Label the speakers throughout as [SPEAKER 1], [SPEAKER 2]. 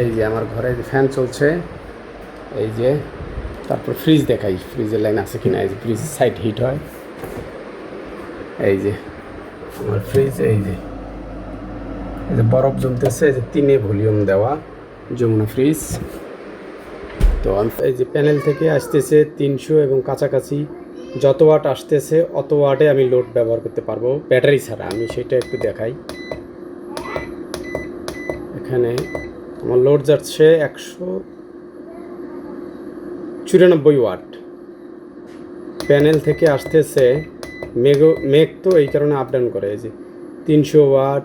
[SPEAKER 1] এই যে আমার ঘরে যে ফ্যান চলছে, এই যে তারপর ফ্রিজ দেখাই ফ্রিজের লাইন আছে কিনা, এই যে ফ্রিজ সাইড হিট হয়। এই যে আমার ফ্রিজ এই যে এই যে বরফ জমতেছে, এই যে তিনে ভলিউম দেওয়া যমুনা ফ্রিজ তো এই যে প্যানেল থেকে আসতেছে তিনশো এবং কাছাকাছি, যত ওয়াট আসতেছে, অত ওয়াটে আমি লোড ব্যবহার করতে পারব। ব্যাটারি ছাড়া, আমি সেটা একটু দেখাই। এখানে আমার লোড যাচ্ছে একশো চুরানব্বই ওয়াট প্যানেল থেকে আসতেছে মেঘ মেঘ তো এই কারণে আপ ডাউন করে যে তিনশো ওয়াট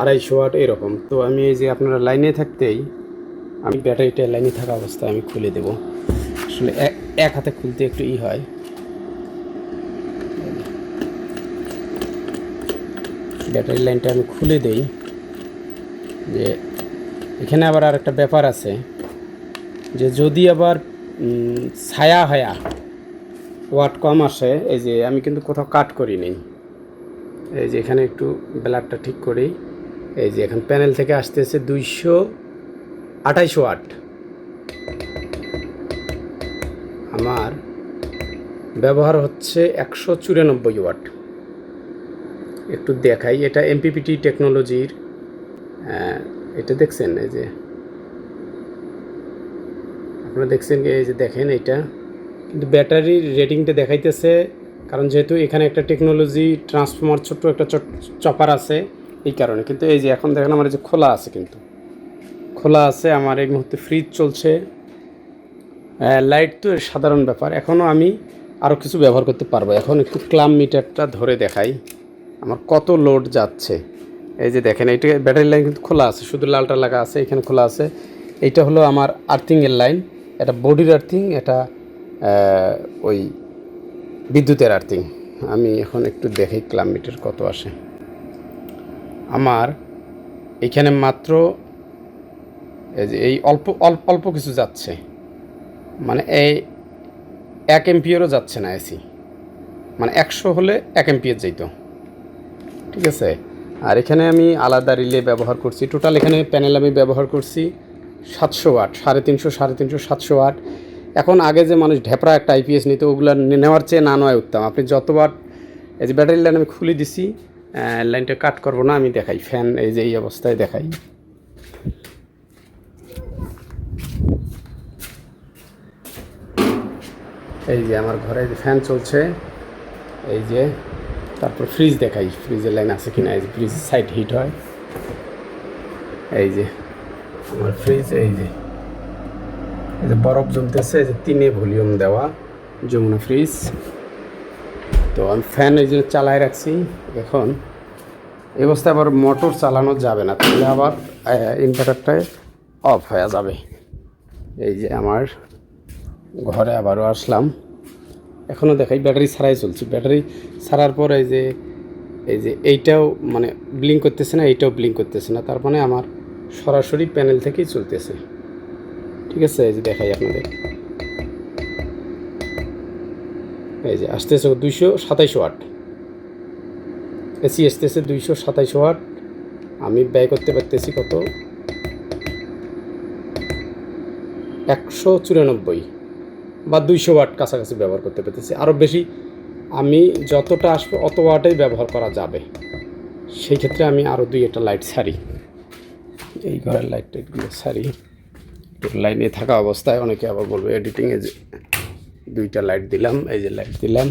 [SPEAKER 1] আড়াইশো ওয়াট এরকম। তো আমি এই যে আপনারা লাইনে থাকতেই আমি ব্যাটারিটা লাইনে থাকা অবস্থায় আমি খুলে দেব। আসলে এক এক হাতে খুলতে একটু ই হয়। ব্যাটারি লাইনটা আমি খুলে দেই যে এখানে আবার আর একটা ব্যাপার আছে যে যদি আবার ছায়া হয়া ওয়াট কম আসে, এই যে আমি কিন্তু কোথাও কাট করি নেই, এই যে এখানে একটু ব্লাডটা ঠিক করি, এই যে এখন প্যানেল থেকে আসতে আসতেছে দুইশো আঠাইশো ওয়াট। আমার ব্যবহার হচ্ছে একশো চুরানব্বই ওয়াট। একটু দেখাই, এটা এমপিপিটি টেকনোলজির এটা দেখছেন এই যে? আপনারা দেখছেন? এই যে দেখেন এটা কিন্তু ব্যাটারির রেটিংটা দেখাইতেছে, কারণ যেহেতু এখানে একটা টেকনোলজি ট্রান্সফর্মার ছোট্ট একটা চপার আছে এই কারণে। কিন্তু এই যে এখন দেখেন আমার যে খোলা আছে কিন্তু। খোলা আছে, আমার এই মুহূর্তে ফ্রিজ চলছে। লাইট তো সাধারণ ব্যাপার। এখনও আমি আরও কিছু ব্যবহার করতে পারব। এখন একটু ক্লাম মিটারটা ধরে দেখাই। আমার কত লোড যাচ্ছে। এই যে দেখেন, এইটা ব্যাটারি লাইন কিন্তু খোলা আছে, শুধু লালটা লাগা আছে, এখানে খোলা আছে। এইটা হলো আমার আর্থিংয়ের লাইন, এটা বডির আর্থিং এটা ওই বিদ্যুতের আর্থিং আমি এখন একটু দেখি ক্লাম মিটার কত আসে। আমার এখানে মাত্র, এই যে এই অল্প অল্প অল্প কিছু যাচ্ছে। মানে এই এক এমপিয়ারও যাচ্ছে না এসি। মানে একশো হলে এক এমপিয়ার যেত ঠিক আছে? আর এখানে আমি আলাদা রিলে ব্যবহার করছি। টোটাল এখানে প্যানেল আমি ব্যবহার করছি সাতশো ওয়াট সাড়ে তিনশো সাড়ে তিনশো, সাতশো ওয়াট এখন আগে যে মানুষ ঢেপড়া একটা আইপিএস নিত, ওগুলো নেওয়ার চেয়ে না নয় উত্তম। আপনি যত ওয়াট এই যে ব্যাটারি লাইন আমি খুলে দিছি লাইনটা কাট করব না, আমি দেখাই। ফ্যান এই যে এই অবস্থায় দেখাই। এই যে আমার ঘরে ফ্যান চলছে, এই যে তারপর ফ্রিজ দেখাই ফ্রিজের লাইন আছে কিনা, এই যে ফ্রিজ সাইড হিট হয়। এই যে, আমার ফ্রিজ এই যে। এই যে বরফ জমতেছে, এই যে তিনে ভলিউম দেওয়া যমুনা ফ্রিজ তো আমি ফ্যান এই জন্য চালায় রাখছি, এখন। এই অবস্থায় আবার মোটর চালানো যাবে না, তাহলে আবার ইনভার্টারটায় অফ হয়ে যাবে। এই যে আমার ঘরে আবারও আসলাম। এখনও দেখাই, ব্যাটারি ছাড়াই চলছে। ব্যাটারি ছাড়ার পর এই যে এই যে এইটাও মানে ব্লিঙ্ক করতেছে না, এইটাও ব্লিঙ্ক করতেছে না। তার মানে আমার সরাসরি প্যানেল থেকেই চলতেছে। ঠিক আছে, এই যে দেখাই আপনাদের। এই যে আসতেছে দুইশো সাতাইশ ওয়াট। এসি আসতেছে দুইশো সাতাইশ ওয়াট। আমি ব্যয় করতে পারতেছি কত? একশো চুরানব্বই। বা দুইশো ওয়াট কাছাকাছি ব্যবহার করতে পেরেছি। আরও বেশি আমি যতটা আসব অত ওয়াটেই ব্যবহার করা যাবে। সেই ক্ষেত্রে আমি আরও দুই একটা লাইট ছাড়ি। এই ঘরের লাইট টাইটগুলো ছাড়ি। লাইনে থাকা অবস্থায় অনেকে আবার বলবে এডিটিংয়ে যে দুইটা লাইট দিলাম এই যে লাইট দিলাম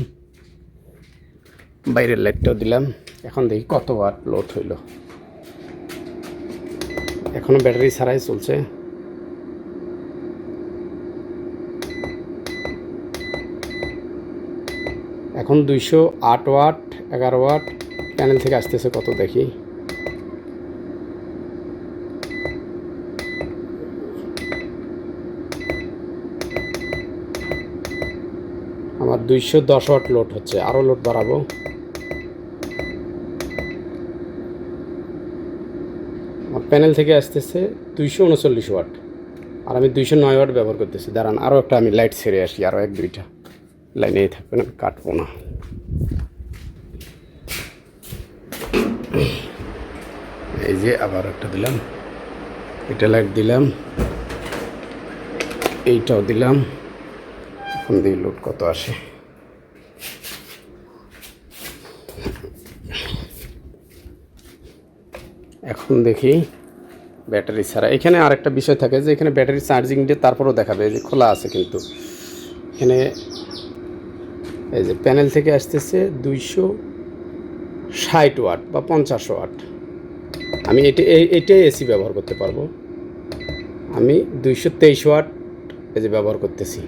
[SPEAKER 1] বাইরের লাইটটাও দিলাম। এখন দেখি কত ওয়াট লোড হইল। এখনও ব্যাটারি ছাড়াই চলছে। এখন দুইশো আট ওয়াট, এগারো ওয়াট প্যানেল থেকে আসতেছে কত দেখি? আমার দুইশো দশ ওয়াট লোড হচ্ছে আরও লোড বাড়াবো। আমার প্যানেল থেকে আসতেছে দুইশো উনচল্লিশ ওয়াট, আর আমি দুইশো নয় ওয়াট ব্যবহার করতেছি। দাঁড়ান আরও একটা আমি লাইট ছেড়ে আসি আরও এক দুইটা। লাইনেই থাকবেন আমি কাটবো না। এই যে আবার একটা দিলাম, এটা লাইট দিলাম, এইটাও দিলাম, এখন দিয়ে লোড কত আসে? এখন দেখি ব্যাটারি ছাড়া। এখানে আরেকটা বিষয় থাকে যে, এখানে ব্যাটারি চার্জিং দিয়ে তারপরেও দেখাবে যে খোলা আছে কিন্তু। এখানে এই যে প্যানেল থেকে আসতেছে দুইশো ষাট ওয়াট বা পঞ্চাশ ওয়াট। আমি এটা এইটাই এসি ব্যবহার করতে পারব। আমি দুইশো তেইশ ওয়াট এই যে ব্যবহার করতেছি।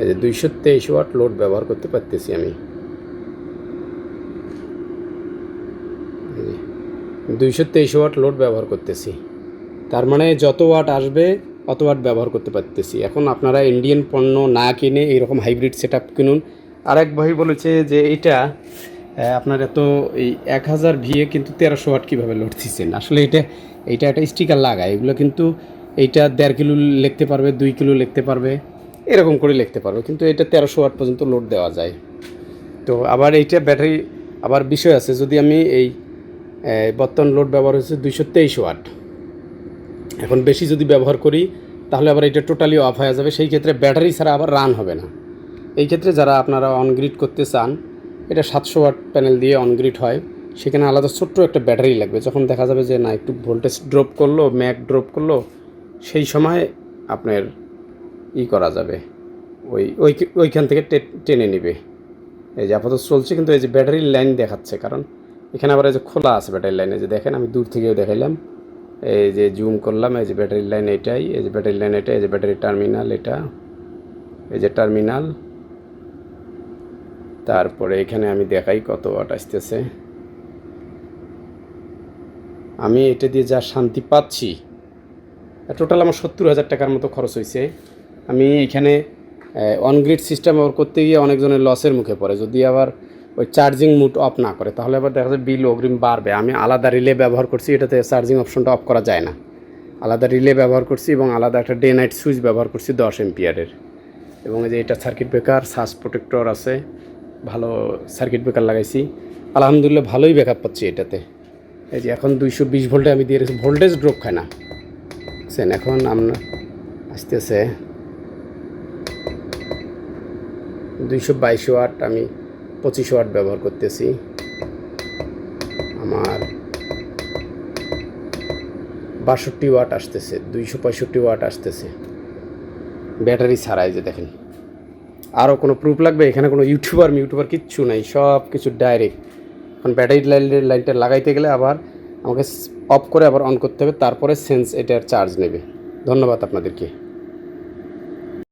[SPEAKER 1] এই যে দুইশো তেইশ ওয়াট লোড ব্যবহার করতে পারতেছি আমি। দুইশো তেইশ ওয়াট লোড ব্যবহার করতেছি। তার মানে যত ওয়াট আসবে অত ওয়াট ব্যবহার করতে পারতেছি। এখন আপনারা ইন্ডিয়ান পণ্য না কিনে এইরকম হাইব্রিড সেট আপ কিনুন। আরেক ভাই বলেছে যে আহ, আপনার এত এই এক হাজার ভিএ কিন্তু তেরোশো ওয়াট কীভাবে লোড দিচ্ছেন? আসলে এটা এইটা একটা স্টিকার লাগায়। এগুলো কিন্তু এইটা দেড় কিলো লিখতে পারবে দুই কিলো লিখতে পারবে এরকম করে লিখতে পারবে। কিন্তু এটা তেরোশো ওয়াট পর্যন্ত লোড দেওয়া যায়। তো আবার এইটা ব্যাটারি আবার বিষয় আছে যদি আমি এই এই বর্তমান লোড ব্যবহার হচ্ছে দুইশো তেইশ ওয়াট। এখন বেশি যদি ব্যবহার করি, তাহলে আবার এটা টোটালি অফ হয়ে যাবে। সেই ক্ষেত্রে ব্যাটারি ছাড়া আবার রান হবে না। এই ক্ষেত্রে যারা আপনারা অনগ্রিড করতে চান, এটা সাতশো ওয়াট প্যানেল দিয়ে অনগ্রিড হয়। সেখানে আলাদা ছোট্ট একটা ব্যাটারি লাগবে। যখন দেখা যাবে যে, না, একটু ভোল্টেজ ড্রপ করল ম্যাক ড্রপ করল, সেই সময় আপনার ই করা যাবে। ওই ওই, ওইখান থেকে টেনে নেবে। এই যে আপাতত চলছে, কিন্তু এই যে ব্যাটারির লাইন দেখাচ্ছে। কারণ এখানে আবার এই যে খোলা আছে ব্যাটারি লাইনে যে দেখেন, আমি দূর থেকেও দেখাইলাম। এই যে জুম করলাম, এই যে ব্যাটারি লাইন এটাই, এই যে ব্যাটারি লাইন এটা, এই যে ব্যাটারি টার্মিনাল এটা, এই যে টার্মিনাল তারপরে এখানে আমি দেখাই কত ওয়াট আসতেছে। আমি এটা দিয়ে যা শান্তি পাচ্ছি টোটাল আমার সত্তর হাজার টাকার মতো খরচ হয়েছে আমি এখানে অনগ্রিড সিস্টেম ব্যবহার করতে গিয়ে অনেকজনের লসের মুখে পড়ে। যদি আবার ওই চার্জিং মুড অফ না করে। তাহলে আবার দেখা যায় বিল অগ্রিম বাড়বে। আমি আলাদা রিলে ব্যবহার করছি, এটাতে চার্জিং অপশনটা অফ করা যায় না। আলাদা রিলে ব্যবহার করছি এবং আলাদা একটা ডে নাইট সুইচ ব্যবহার করছি দশ এমপিয়ারের এবং এই যে এটা সার্কিট ব্রেকার সাস প্রোটেক্টর আছে, ভালো সার্কিট ব্রেকার লাগাইছি। আলহামদুলিল্লাহ ভালোই ব্যাকআপ পাচ্ছি এটাতে। এই যে এখন দুইশো বিশ ভোল্টে আমি দিয়ে রেখেছি ভোল্টেজ ড্রপ খায় না। বুঝছেন এখন আমরা আসতেছে দুইশো বাইশ ওয়াট আমি পঁচিশ ওয়াট ব্যবহার করতেছি। আমার বাষট্টি ওয়াট আসতেছে, দুইশো পঁয়ষট্টি ওয়াট আসতেছে। ব্যাটারি ছাড়াই যে দেখেন। আরও কোনো প্রুফ লাগবে? এখানে কোনো ইউটিউবার মিউটিউবার কিচ্ছু নাই, সব কিছু ডাইরেক্ট এখন ব্যাটারি লাইনের লাইনটা লাগাইতে গেলে আবার আমাকে অফ করে আবার অন করতে হবে, তারপরে সেন্স এটার চার্জ নেবে। ধন্যবাদ আপনাদেরকে।